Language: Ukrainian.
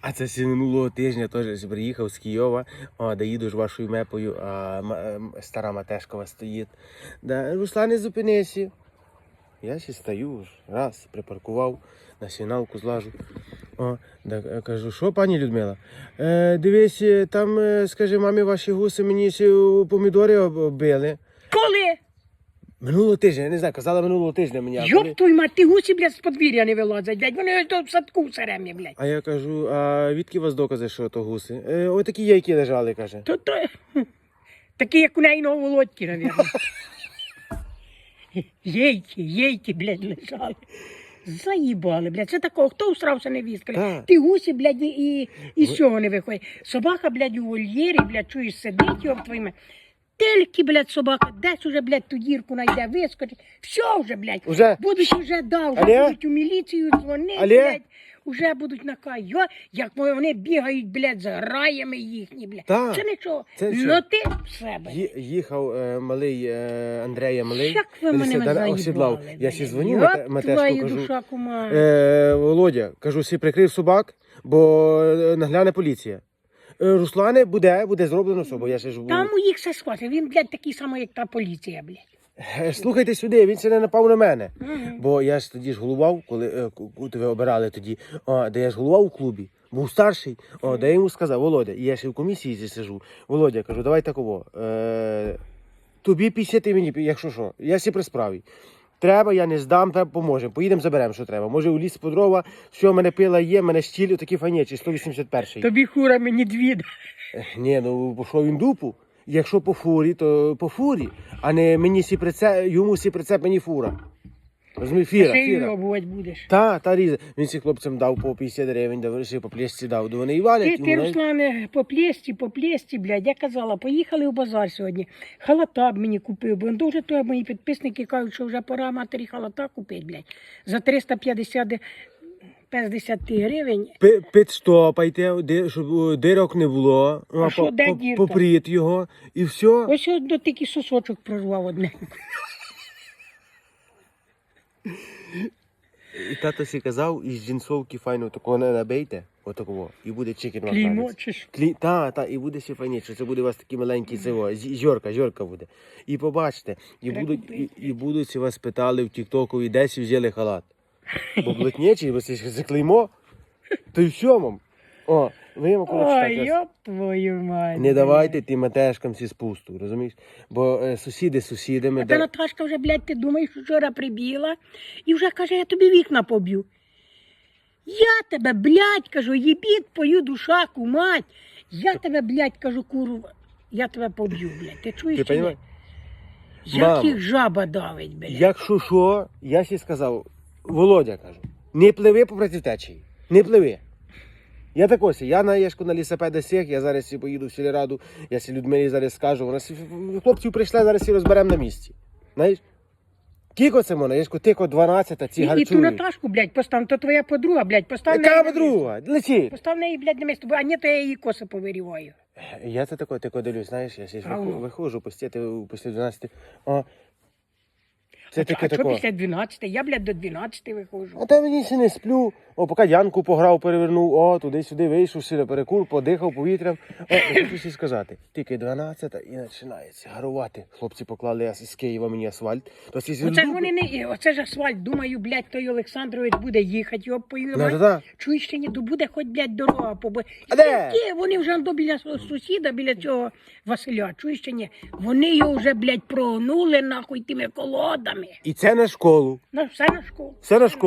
А це ще минулого тижня теж приїхав з Києва, де їду ж вашою мепою, а м- м- стара Матешкова стоїть. Да, Руслане, зупинися. Я ще стою, раз, припаркував, на сигналку злажу. О, да, е, кажу, що пані Людмила? Е, дивись, е, там, е, скажи, мамі ваші гуси мені ще помідори оббили. Коли? Минулого тижня, я не знаю, казала минулого тижня мені. а коли- Йоп твою мать, ти гусі, блядь, з подвір'я не вилазять, блядь. Вони ось в садку в серемі, блядь. А я кажу, а відки у вас докази, що то гуси? Е, отакі яйки лежали, каже. То, то... Такі, як у неї володьки, навірно. Єйки, єйки, блядь, лежали. Заїбали, блядь. Це такого, хто усрався невістка? Так. Ти гусі, блядь, і, і, і з цього не виходить. Собака, блядь, у вольєрі, блядь, чуєш, сидить, йоб твоїми. Тільки, блядь, собака, десь уже, блядь, ту дірку найде, вискочить. Все вже, блядь. Уже? Будуть уже, да, вже Алло? будуть у міліцію дзвонити, Алло? блядь. Уже будуть накай. Йо, як вони бігають, блядь, за граями їхні, блядь. Так. Це нічого. Це що? Ну ти в себе. Ї- Їхав е, малий е, Андрея малий. Як ви мене Сідана- заїбали, осідлав. Я блядь. ще дзвоню Йоп Мате- Матешку, твою кажу. душа, кума. Е, Володя, кажу, всі прикрив собак, бо е, нагляне поліція. Е, Руслане буде, буде зроблено все, бо я ще ж був. Там у їх все схватить. Він, блядь, такий самий, як та поліція, блядь. Е, Слухайте сюди, він ще не напав на мене. Бо я ж тоді ж голував, коли е, ку- ку- тебе обирали тоді, о, де я ж голував у клубі, був старший, о, де я йому сказав, Володя, і я ще в комісії зі сижу. Володя, кажу, давай такого. Е, тобі 50 і мені, якщо що, я сі при справі. Треба, я не здам, треба поможемо. Поїдемо, заберемо, що треба. Може, у ліс по дрова, що в мене пила є, в мене штіль, такі фанечі, 181-й. Тобі хура мені дві. Ні, ну пішов він дупу. Якщо по фурі, то по фурі, а не мені сі прицеп, йому сі прицеп, мені фура. Розумієш, фіра, Ти фіра. будеш. Та, та різа. Він всім хлопцям дав по 50 гривень, дав ще по плесці дав. До вони і валять. Ти, ти, навіть- Руслане, по плесті, по плесті, блядь, я казала, поїхали в базар сьогодні. Халата б мені купив, бо дуже то мої підписники кажуть, що вже пора матері халата купити, блядь. За 350 де- 50 гривень. Пи- Підштопайте, щоб о, дирок не було, А що, де дірка? попріть його і все. Ось до тільки сосочок прорвав одне. І тато сі казав, із джинсовки файно такого не набийте, отакого, і буде чикен вам Клеймо чи що? Клі... Та, та, і буде ще файніше, це буде у вас такий маленький цього, жорка, жорка буде. І побачите, і будуть, і, і будуть вас питали в Тіктоку, і десь взяли халат. Бо блатнічий, бо це ж це клеймо, то й в сьомому. О, ви йому коли Ой, йоп твою мать. Не давайте тим матешкам ці спусту, розумієш? Бо е, сусіди з сусідами. А та де- Наташка вже, блядь, ти думаєш, вчора прибіла і вже каже, я тобі вікна поб'ю. Я тебе, блядь, кажу, їбіть твою душаку, мать. Я тебе, блядь, кажу, курва, я тебе поб'ю, блядь. Ти чуєш? Ти чи ні? розумієш? Як Мамо, їх жаба давить, блядь. Якщо що, я ще сказав, Володя кажу, не пливи по течії, не пливи. Я так ось, я на Єшку на лісопеда сіх, я зараз поїду в сільраду, я сі Людмилі зараз скажу, вона сі, хлопців прийшли, зараз всі розберемо на місці. Знаєш? Кіко це можна, Єшку, тільки 12, а ці І, і ту гарчують. Наташку, блядь, постав, то твоя подруга, блядь, постав Яка неї на подруга? Лети. Постав неї, блядь, на місце, бо- а ні, то я її коси повиріваю. Я це тако, тако дивлюсь, знаєш, я ж А вихо- ну. виходжу постійти після 12. О, це а таке що тако. після 12? Я, блядь, до 12 виходжу. А та мені ще не сплю. О, поки Янку пограв, перевернув, о, туди-сюди вийшов, сіли перекур, подихав повітрям. О, хочу ще сказати, тільки 12 і починається гарувати. Хлопці поклали з Києва мені асфальт. То Оце ж вони не, оце ж асфальт, думаю, блядь, той Олександрович буде їхати, його поїде. Да-да-да. Чуєш, ще ні, то буде хоч, блядь, дорога побо. А де? Ті, вони вже до біля су- сусіда, біля цього Василя, чуєш, ще ні, вони його вже, блядь, прогнули нахуй тими колодами. І це на школу. На все на школу. Все на школу.